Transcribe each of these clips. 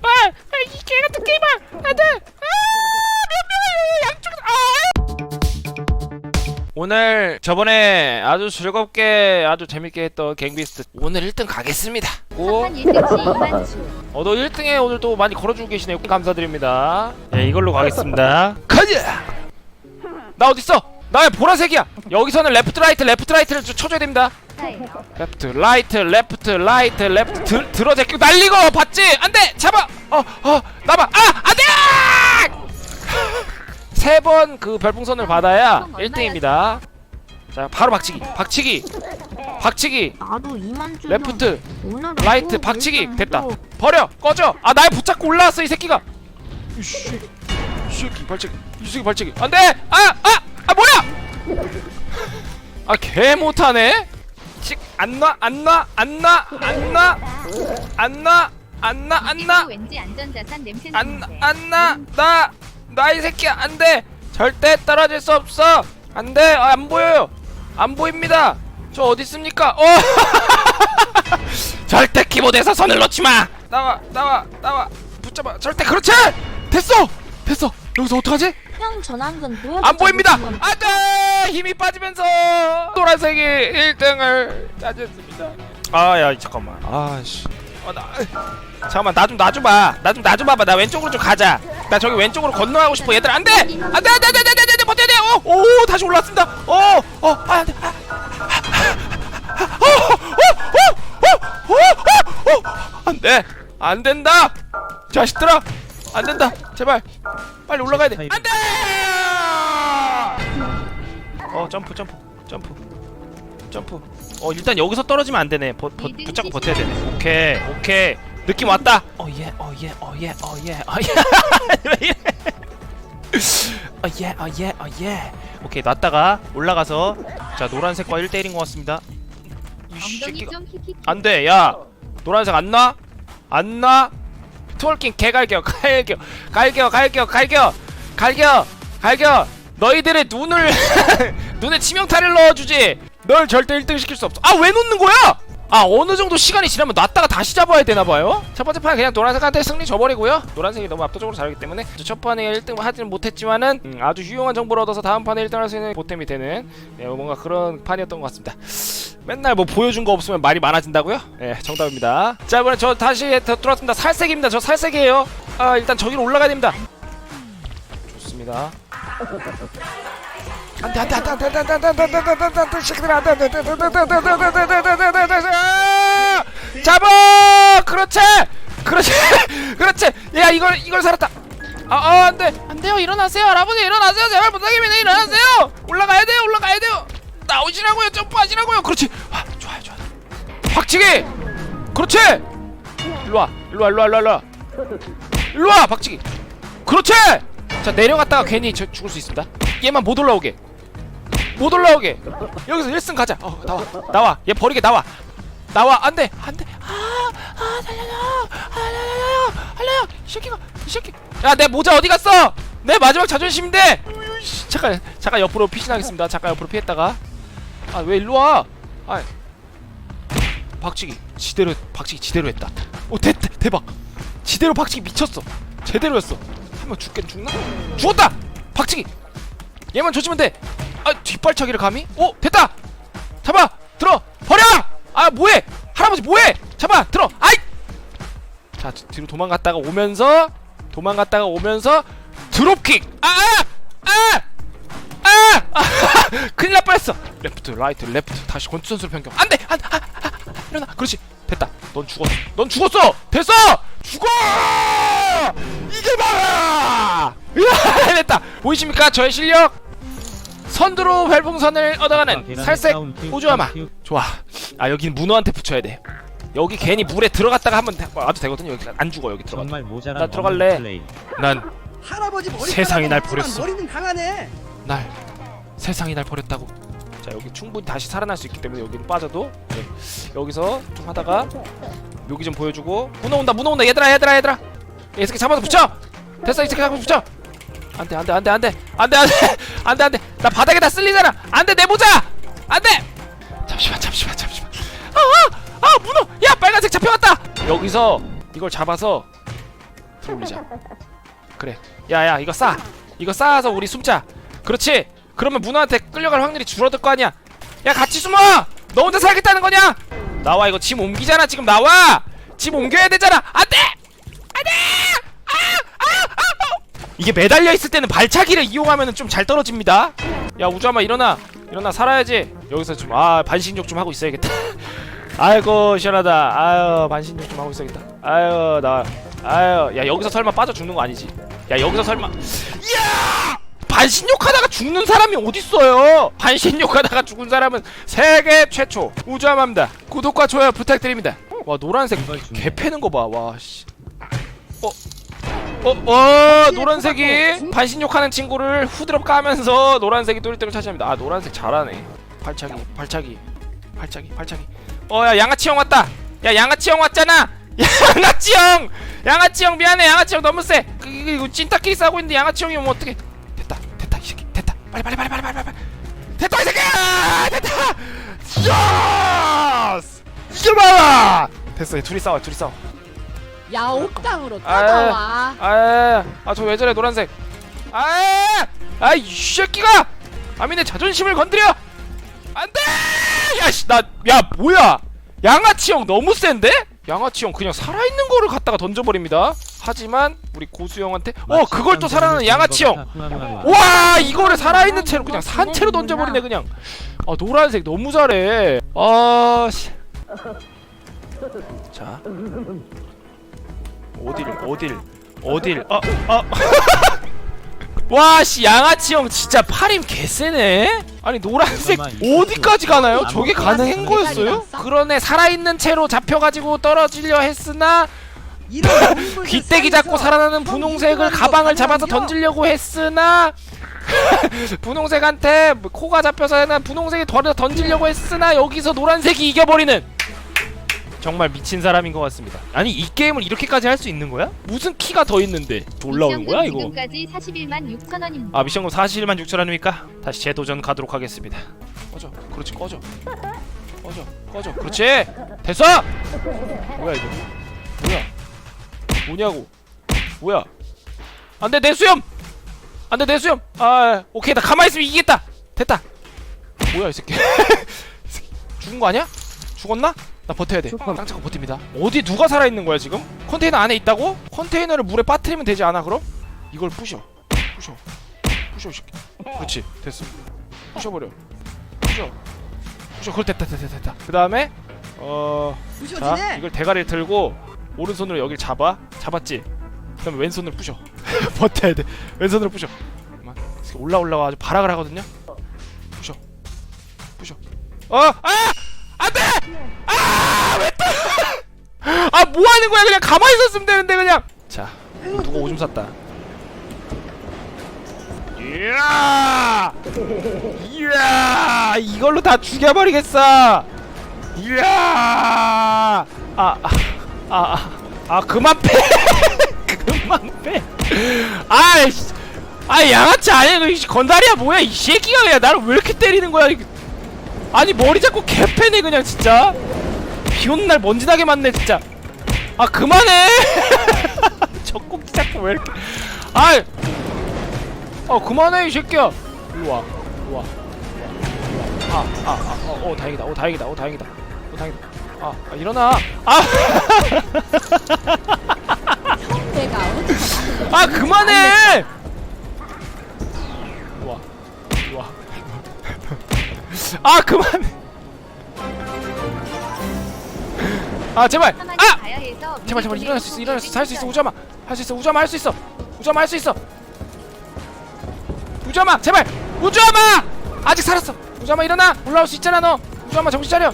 아, 아, 이 개같은 게임아 안 돼 아 몇 명이야 양쪽 아 오늘 저번에 아주 즐겁게 아주 재밌게 했던 갱비스트 오늘 1등 가겠습니다 오한 1등시 이만수 어, 너 1등에 오늘 또 많이 걸어주고 계시네요. 감사드립니다. 예, 이걸로 가겠습니다. 가자! 나 어딨어? 나 보라색이야! 여기서는 레프트, 라이트, 레프트, 라이트를 좀 쳐줘야 됩니다. 레프트, 라이트, 레프트, 라이트, 레프트, 들, 들어 제끼고 날리고! 봤지? 안 돼! 잡아! 어, 어, 나봐! 아! 안 돼! 세 번 그 별풍선을 받아야 1등입니다. 자, 바로 박치기! 박치기! 박치기! 나도 이만 주 레프트, 라이트 박치기 됐다 버려 꺼져 아 날 붙잡고 올라왔어 이 새끼가 이씨 이 새끼 발치기 이 새끼 발치기 안돼 아아 아 아, 뭐야 아개 못하네? 칙안놔안놔안놔안놔안놔안놔안놔. 왠지 안전자산 냄새 안 나는데. 안 나 나 나 이 새끼 안돼. 절대 떨어질 수 없어. 안 돼. 아, 안 보여요. 안 보입니다. 저 어디 있습니까? 어! 절대 키보드에서 손을 놓지 마! 나와 나와 나와. 붙잡아. 절대 그렇지! 됐어! 됐어! 여기서 어떡하지 형 전환근 보여 안 보입니다 안돼 힘이 빠지면서 노란색이 1등을 차지했습니다 아야 잠깐만 아씨 어, 나, 잠깐만 나 좀 놔줘봐 나 좀 놔줘봐봐 나 왼쪽으로 좀 가자 나 저기 왼쪽으로 건너가고 싶어 얘들 안돼 안돼 안돼 안돼 안돼 안돼 안돼 버텨야 돼오 다시 올라왔습니다 어어 안돼 안돼 안 된다 자식들아 안 된다. 제발. 빨리 올라가야 돼. 안 돼! 어 점프 점프 점프. 점프. 어 일단 여기서 떨어지면 안 되네. 버, 버, 붙잡고 버텨야 되네. 오케이 오케이. 느낌 왔다. 어 예 어 예 어 예 어 예 어예. 왜 이래 어예 어 예 어 예. 오케이 놨다가 올라가서 자 노란색과 1대1인 것 같습니다. 이 새끼가 좀 킥킥 안돼. 야 노란색 안 나? 안 나? 트월킹 개갈겨 갈겨 갈겨 갈겨 갈겨 갈겨 갈겨. 너희들의 눈을 눈에 치명타를 넣어주지. 널 절대 1등 시킬 수 없어. 아 왜 놓는 거야? 아 어느 정도 시간이 지나면 놨다가 다시 잡아야 되나봐요 첫 번째 판 그냥 노란색한테 승리 줘버리고요 노란색이 너무 압도적으로 잘하기 때문에 첫 판에 1등 하지는 못했지만은 음, 아주 유용한 정보를 얻어서 다음 판에 1등 할 수 있는 보탬이 되는 예, 뭔가 그런 판이었던 것 같습니다 맨날 뭐 보여준 거 없으면 말이 많아진다고요? 예, 정답입니다. 자, 이번에 저 다시 더 들어왔습니다. 살색입니다. 저 살색이에요. 아, 일단 저기로 올라가야 됩니다. 좋습니다. 안돼 안돼 안돼 안돼 안돼 안돼 안돼 안돼 안돼 안돼 안돼 새끼들 안돼 안돼 안돼 안돼 안돼 안돼 안돼 안돼 안돼 안돼 안돼 안돼 잡아 그렇지 그렇지 그렇지 야 이걸 이걸 살았다 아아 안돼 안돼요 일어나세요 할아버지 일어나세요 제발 부탁입니다 일어나세요 올라가야 돼요 올라가야 돼요 나오시라고요 점프하시라고요 그렇지 아, 좋아요 좋아요 박치기 그렇지 일로와 일로와 일로와 일로와 일로와 박치기 그렇지 자 내려갔다가 괜히 저 죽을 수 있습니다 얘만 못 올라오게 못 올라오게. 여기서 1승 가자. 어 나와. 나와. 얘 버리게 나와. 나와. 안돼. 안돼. 아아 살려줘. 아, 살려줘. 살려요 이 새끼가 이 새끼 야 내 모자 어디 갔어? 내 마지막 자존심인데. 잠깐 잠깐 옆으로 피신하겠습니다. 잠깐 옆으로 피했다가. 아 왜 일로 와? 아, 박치기 지대로 박치기 지대로 했다. 오 대, 대, 대박. 지대로 박치기 미쳤어. 제대로였어. 한명 죽겠 죽나? 죽었다! 박치기! 얘만 조지면 돼. 아 뒷발차기를 감히? 오 됐다. 잡아 들어 버려. 아 뭐해? 할아버지 뭐해? 잡아 들어. 아이. 자 뒤- 뒤로 도망갔다가 오면서 도망갔다가 오면서 드롭킥. 아아아 아. 아! 아! 큰일 날 뻔했어. 레프트 라이트 레프트 다시 권투 선수로 변경. 안돼 안돼 아, 아, 아, 일어나 그렇지 됐다. 넌 죽었어. 넌 죽었어. 됐어. 죽어. 이게 봐라. 됐다. 보이십니까 저의 실력? 선두로 별풍선을 얻어가는 살색 우주아마. 좋아. 아 여기는 문어한테 붙여야 돼. 여기 괜히 물에 들어갔다가 한번 와도 되거든요. 여기 안 죽어 여기 들어가 나 들어갈래. 난 세상이 날 버렸어. 날 세상이 날 버렸다고. 자 여기 충분히 다시 살아날 수 있기 때문에 여기는 빠져도. 네. 여기서 좀 하다가 여기 좀 보여주고. 문어 온다 문어 온다. 얘들아 얘들아 얘들아. 이 새끼 잡아서 붙여. 됐어 이 새끼 잡아서 붙여 안돼 안돼 안돼 안돼. 안돼 안돼. 안돼 안돼. 나 바닥에 다 쓸리잖아. 안돼 내 모자! 안돼! 잠시만 잠시만 잠시만. 아아 아, 문어! 야 빨간색 잡혀갔다! 여기서 이걸 잡아서 들어올리자. 그래. 야야 이거 싸. 이거 쌓아서 우리 숨자. 그렇지? 그러면 문어한테 끌려갈 확률이 줄어들 거 아니야. 야 같이 숨어! 너 혼자 살겠다는 거냐? 나와 이거 짐 옮기잖아 지금 나와! 짐 옮겨야 되잖아. 안돼! 안돼! 아, 아, 아, 아. 이게 매달려 있을 때는 발차기를 이용하면 좀 잘 떨어집니다. 야 우주아마 일어나. 일어나 살아야지. 여기서 좀 아 반신욕 좀 하고 있어야겠다. 아이고 시원하다. 아유 반신욕 좀 하고 있어야겠다. 아유 나 아유 야 여기서 설마 빠져 죽는 거 아니지? 야 여기서 설마. 야! 반신욕하다가 죽는 사람이 어딨어요? 반신욕하다가 죽은 사람은 세계 최초. 우주함합니다. 구독과 좋아요 부탁드립니다. 와 노란색 개 패는 거봐와씨. 어? 어? 어? 노란색이 반신욕하는 친구를 후드럽 까면서 노란색이 또 1등을 차지합니다. 아 노란색 잘하네. 발차기 발차기 발차기 발차기. 어야 양아치 형 왔다. 야 양아치 형 왔잖아. 양아치 형! 양아치 형 미안해. 양아치 형 너무 세. 그, 이거, 이거 찐따끼리 싸고 있는데 양아치 형이 오면 어떡해? 됐다 됐다 이 새끼. 됐다. 빨리 빨리 빨리 빨리 빨리 빨리. 됐다 이 새끼야! 됐다! 예스! 이겨봐 됐어 둘이 싸워 둘이 싸워 야 옥당으로 아, 따라와. 아아저 왜 저래 노란색. 아아이 새끼가! 아미 내 자존심을 건드려! 안돼! 야씨 나 야 뭐야? 양아치 형 너무 센데? 양아치 형 그냥 살아있는 거를 갖다가 던져버립니다. 하지만 우리 고수 형한테 어 그걸 또 살아나는 양아치 형 와 이거를 살아있는 채로 그냥 산 채로 던져버리네 그냥. 아 노란색 너무 잘해. 아씨. 자 어딜 어딜 어딜. 아아 와씨 양아치 형 진짜 팔힘 개세네? 아니 노란색 어디까지 가나요? 저게 가능한 거였어요? 그러네 살아있는 채로 잡혀가지고 떨어지려 했으나 귀때기 잡고 살아나는 분홍색을 가방을 잡아서 던지려고 했으나 분홍색한테 코가 잡혀서 분홍색이 덜어 던지려고 했으나 여기서 노란색이 이겨버리는 정말 미친 사람인 것 같습니다. 아니 이 게임을 이렇게까지 할 수 있는 거야? 무슨 키가 더 있는데 올라오는 거야 이거? 지금까지 41만 6천 원입니다. 아 미션금 41만 6천 원입니까? 다시 재도전 가도록 하겠습니다. 꺼져, 그렇지 꺼져, 꺼져, 꺼져, 그렇지 됐어. 뭐야 이거? 뭐야? 뭐냐고? 뭐야? 안돼 내 수염! 안돼 내 수염! 아 오케이 나 가만히 있으면 이기겠다. 됐다. 뭐야 이 새끼? 죽은 거 아니야? 죽었나? 나 버텨야 돼. 짱짱거 버팁니다. 어디 누가 살아 있는 거야 지금? 컨테이너 안에 있다고? 컨테이너를 물에 빠뜨리면 되지 않아 그럼? 이걸 부셔. 부셔. 부셔 이 새끼. 그렇지 됐어. 부셔버려. 부셔. 부셔. 그걸 됐다 됐다 됐다. 그 다음에 어. 자 이걸 대가리를 들고 오른손으로 여길 잡아. 잡았지. 그다음에 왼손으로 부셔. 버텨야 돼. 왼손으로 부셔. 잠깐만. 올라 올라와 아주 발악을 하거든요. 부셔. 부셔. 어! 아! 아, 뭐 하는 거야? 그냥 가만히 있었으면 되는데 그냥. 자, 누가 오줌 쌌다. 이야! 이야! 이걸로 다 죽여버리겠어. 이야! 아, 아, 아, 아, 아 그만 패. 그만 패. 아이씨. 아, 양아치 아니야? 너이 건달이야 뭐야? 이 새끼가 그냥 나를 왜 이렇게 때리는 거야? 아니 머리 잡고 개패네 그냥 진짜 비 오는 날 먼지 나게 맞네 진짜. 아 그만해! 젖꼭지 잡고 왜 이렇게 아이! 아 그만해 이 새끼야. 일로 와 일로 와 아아아어 어, 다행이다 어 다행이다 어 다행이다 어 다행이다. 아, 아 일어나. 아! 아 그만해! 와, 와. 아 그만해. 아 제발. 아! 제발 제발 일어날 수 있어 일어날 수 있어. 할 수 있어. 우자마 할 수 있어. 우자마 할 수 있어. 우자마 할 수 있어. 우자마 제발. 우자마! 아직 살았어. 우자마 일어나. 올라올 수 있잖아 너. 우자마 정신 차려.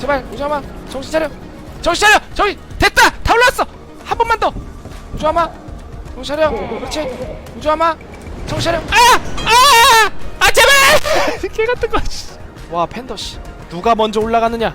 제발 우자마 정신 차려. 정신 차려. 정신 됐다! 다 올라왔어. 한 번만 더. 우자마 정신 차려. 그렇지? 우자마 정신 차려. 아아아! 제발! 개 같은 거와 팬더 씨. 누가 먼저 올라가느냐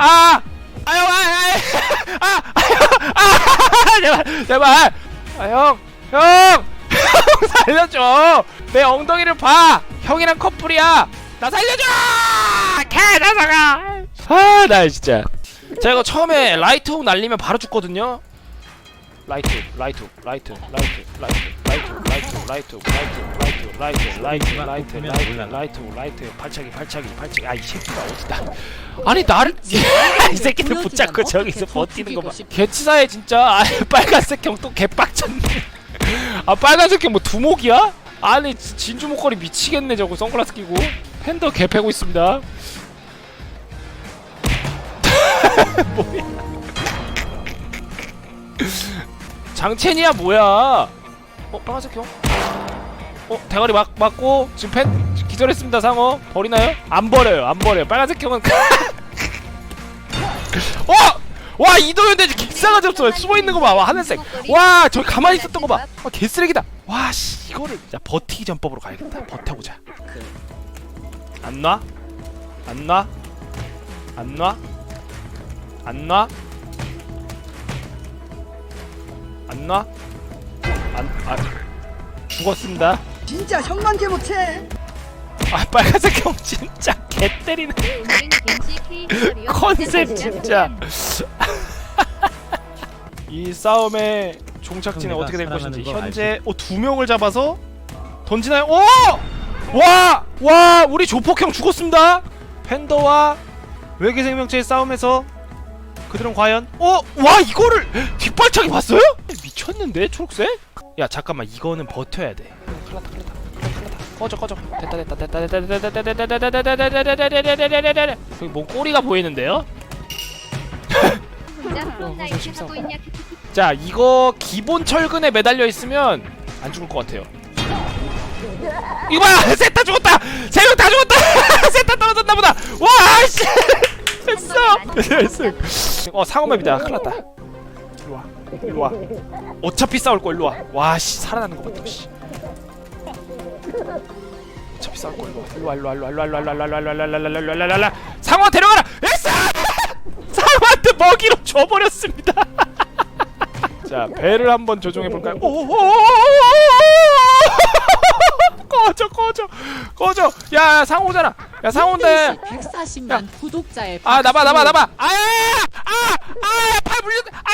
아아아아형형아아 아형 아아 제발 제발. 아형형. 살려줘. 내 엉덩이를 봐. 형이랑 커플이야. 나 살려줘! 개나사가 아 나 진짜. 제가 이거 처음에 라이트 훅 날리면 바로 죽거든요. 라이트 라이트 라이트 라이트 라이트 라이트 라이트 라이트 라이트 라이트 라이트 라이트 라이트 라이트 라이트 라이트. 발차기 발차기 발차기. 아 이 새끼가 어디다. 아니 나를 이 새끼들 붙잡고 저기서 버티는 거봐. 개치사에 진짜 아 빨간색 형또 개빡쳤네. 아 빨간색 형뭐 두목이야? 아니 지- 진주 목걸이 미치겠네 저거 선글라스 끼고. 팬더 개 패고 있습니다. 뭐야. 장첸이야 뭐야? 어 빨간색 형? 어 대가리 막 맞고 지금 팬 기절했습니다 상어 버리나요? 안 버려요 안 버려요 빨간색 형은 어! 와 이도현대 개싸가지 없어 숨어 있는 거 봐. 와 하늘색. 와 저기 가만히 있었던 거 봐. 와 개쓰레기다. 와 씨 이거를 자 버티기 전법으로 가야겠다. 버텨보자. 안 놔? 안 놔? 안 놔? 안 놔? 안 놔? 안, 아, 죽었습니다. 진짜 형만 개 못해. 아 빨간색 형 진짜 개 때리네. 컨셉 진짜. 이 싸움의 종착지는 내가 어떻게 될 것인지 거 현재 어, 두 명을 잡아서 던지나요? 오! 와! 와! 우리 조폭형 죽었습니다. 팬더와 외계 생명체의 싸움에서 그들은 과연 어? 와 이거를 뒷발차기 봤어요? 미쳤는데 초록색? 야 잠깐만 이거는 버텨야 돼. 큰일났다 큰일났다 큰일났다 꺼져 꺼져 됐다 됐다 됐다 됐다 됐다 됐다 됐다 됐다 됐다 됐다 됐다 됐다 됐다 여기 뭔 꼬리가 보이는데요? 혼자 프론라이트 하고 있냐 자 이거 기본 철근에 매달려 있으면 안 죽을 것 같아요 이거 봐! 셋다 죽었다! 세 명 다 죽었다! 셋다 떨어졌나 보다! 와 씨! 됐어! 됐어 어 상어맵이다 큰일 났다 일로와 일로 와 어차피 싸울 거 일로 와 와 씨 살아나는 거 봤다 씨 어차피 싸울 거 일로와 일로 와 일로 와 일로 와 일로 와 일로 와 일로 와 일로 와 일로 와 일로 와 일로 와 일로 와 일로 와 상어 데려가라! 에싸! 상어한테 먹이로 줘버렸습니다 자 배를 한번 조종해 볼까요? 오 꺼져 꺼져 꺼져 야, 야 상호잖아 야 상호인데 140만 구독자의 아 나봐 나봐. 나봐 아아아팔 물렸 아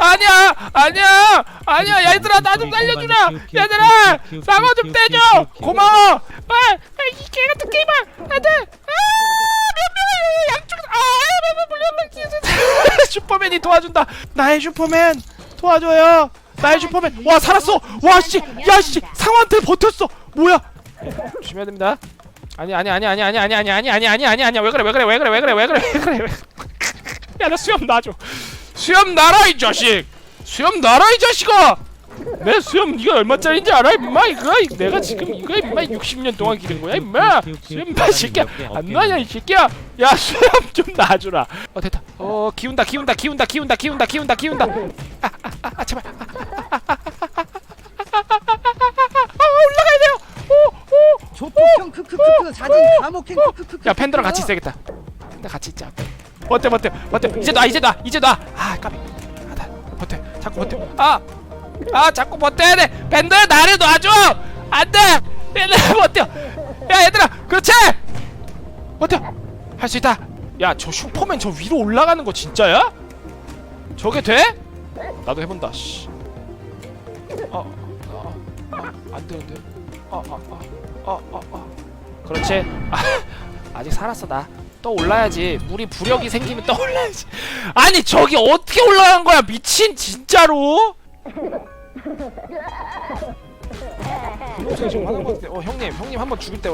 아니야 아니야 아니야 얘들아 나 좀 살려주라 얘들아 상어 좀 떼줘 고마워 아이 개 같은 게임아 안돼 아몇 명이야 양쪽 아 물렸다 슈퍼맨이 도와준다 나의 슈퍼맨 도와줘요 나의 슈퍼맨 와 살았어 와씨 야씨 상어한테 버텼어 뭐야 조심해야 됩니다 아니 아니 아니 아니 아니 아니 아니 아니 아니 아니 아니 아니 왜 그래 왜 그래 왜 그래 왜 그래 왜 그래 왜 그래 야 나 수염 놔줘. 수염 놔라 이 자식! 수염 놔라 이 자식아! 내 수염 이거 얼마짜리인지 알아 임마 이거? 내가 지금 이거 임마 60년 동안 기른 거야 임마! 수염 나 새끼야. 안 놔냐 이 새끼야? 야 수염 좀 놔주라. 어 됐다. 어 기운다 기운다 기운다 기운다 기운다 기운다 기운다. 아, 아, 아, 아 제발. 아, 아 올라가야 돼요. 오오 조폭형 크크크크 사진 감옥행 크크크크. 야 팬더랑 같이 있어야겠다. 팬더 같이 있자 버텨 버텨 버텨 이제 놔 이제 놔 이제 놔아 까비 아, 나 버텨 자꾸 버텨 아아 자꾸 버텨야 돼 팬더야 나를 놔줘 안돼 얘들아 버텨 야 얘들아 그렇지 버텨 할 수 있다 야 저 슈퍼맨 저 위로 올라가는 거 진짜야? 저게 돼? 나도 해본다 씨. 어, 어, 어, 안 되는데. 어, 어, 어, 어, 어, 어. 그렇지. 아, 아직 살았어 나. 또 올라야지. 물이 부력이 생기면 또 올라야지. 아니 저기 어떻게 올라간 거야 미친 진짜로? 화난 것 같은데. 어 형님, 형님 한번 죽일 때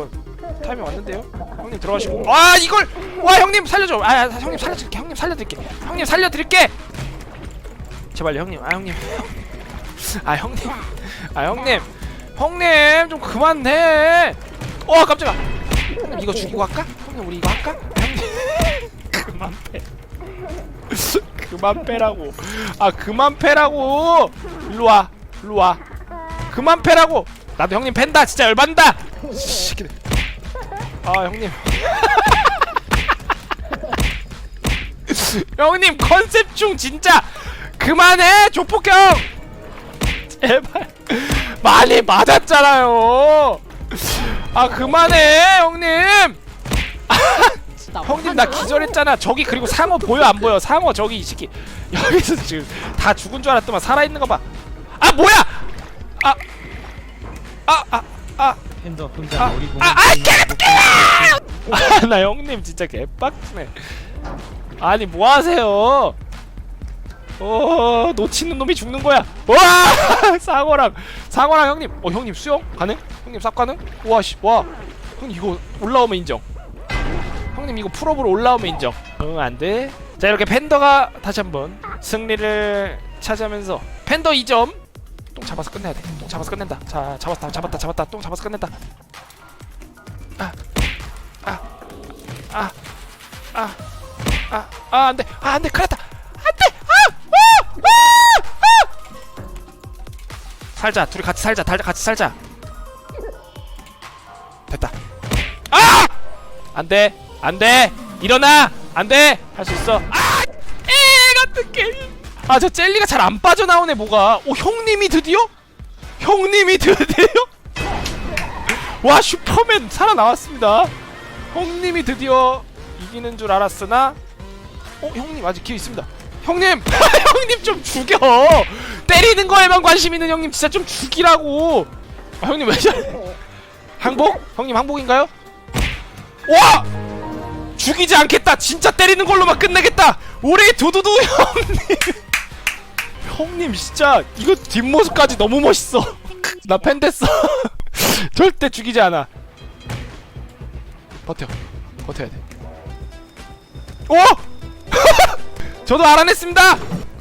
타이밍 왔는데요? 형님 들어가시고. 아 이걸 와 형님 살려줘. 아 아, 형님 살려드릴게. 형님 살려드릴게. 형님 살려드릴게. 제발요 형님. 아 형님. 아 형님. 아 형님. 형님 좀 그만해. 어 깜짝아. 이거 죽이고 할까? 형님 우리 이거 할까? 그만 패 그만 패라고. 아 그만 패라고. 일로와. 일로와. 그만 패라고. 나도 형님 팬다. 진짜 열받는다. 새끼들. 아 형님. 형님 컨셉 중 진짜 그만해 조폭형! 제발. 많이 맞았잖아요 아 그만해 형님. 형님 나 기절했잖아. 저기 그리고 상어 보여 안 보여? 상어 저기 이 새끼. 여기서 지금 다 죽은 줄 알았더만 살아있는 거봐아 뭐야! 아 아 아아. 팬더 혼자 아, 놀이공 아, 아, 아, 나 형님 진짜 개빡치네. 아니 뭐 하세요? 어 놓치는 놈이 죽는 거야. 와 상어랑 상어랑 형님. 어 형님 수영 가능? 형님 싹 가능? 와 씨, 와 형님 이거 올라오면 인정. 형님 이거 풀업으로 올라오면 인정. 응 안돼. 자 이렇게 팬더가 다시 한번 승리를 차지하면서 팬더 2점. 똥 잡아서 끝내야 돼. 똥 잡아서 끝낸다. 자 잡았다 잡았다 잡았다. 똥 잡아서 끝낸다. 아, 아, 아, 안 돼, 아, 안 돼, 큰일 났다, 살자, 둘이 같이 살자, 달 같이 살자. 됐다. 아, 안 돼, 안 돼, 일어나, 안 돼, 할 수 있어. 아, 에 같은 게임. 아, 저 젤리가 잘 안 빠져나오네, 뭐가. 오, 형님이 드디어? 형님이 드디어? 와, 슈퍼맨 살아나왔습니다. 형님이 드디어 이기는 줄 알았으나 어 형님 아직 기회 있습니다 형님! 형님 좀 죽여! 때리는 거에만 관심 있는 형님 진짜 좀 죽이라고! 아 형님 왜 저래? 항복? 형님 항복인가요? 와! 죽이지 않겠다! 진짜 때리는 걸로만 끝내겠다! 우리 두두두 형님! 형님 진짜 이거 뒷모습까지 너무 멋있어! 나 팬 됐어! 절대 죽이지 않아! 버텨. 버텨야 돼. 오! 저도 알아냈습니다.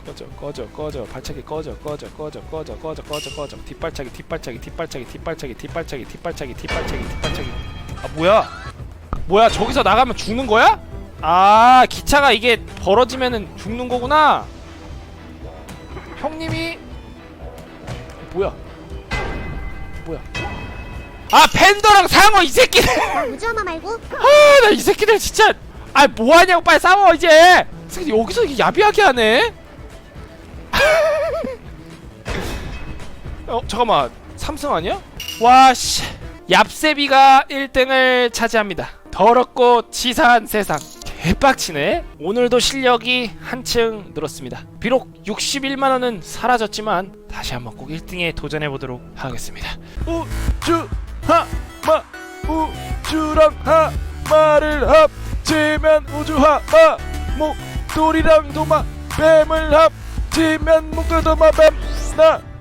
꺼져 꺼져 꺼져. 발차기 꺼져 꺼져 꺼져 꺼져 꺼져 꺼져 꺼져. 뒷발차기 뒷발차기 뒷발차기 뒷발차기 뒷발차기 뒷발차기 뒷발차기 뒷발차기. 아 뭐야? 뭐야 저기서 나가면 죽는 거야? 아 기차가 이게 벌어지면은 죽는 거구나. 형님이 뭐야? 뭐야? 아 팬더랑 상어 이 새끼들! 우주하마 말고. 아, 나 이 새끼들 진짜. 아 뭐하냐고 빨리 싸워 이제 여기서 이게 야비하게 하네? 어 잠깐만. 삼성 아니야? 와씨. 얍세비가 1등을 차지합니다. 더럽고 치사한 세상. 개빡치네. 오늘도 실력이 한층 늘었습니다. 비록 61만원은 사라졌지만 다시 한번 꼭 1등에 도전해보도록 하겠습니다. 우주 하마 우주랑 하마를 합치면 우주 하마 목 돌이랑 도마 뱀을 합치면 목돌도마 뱀나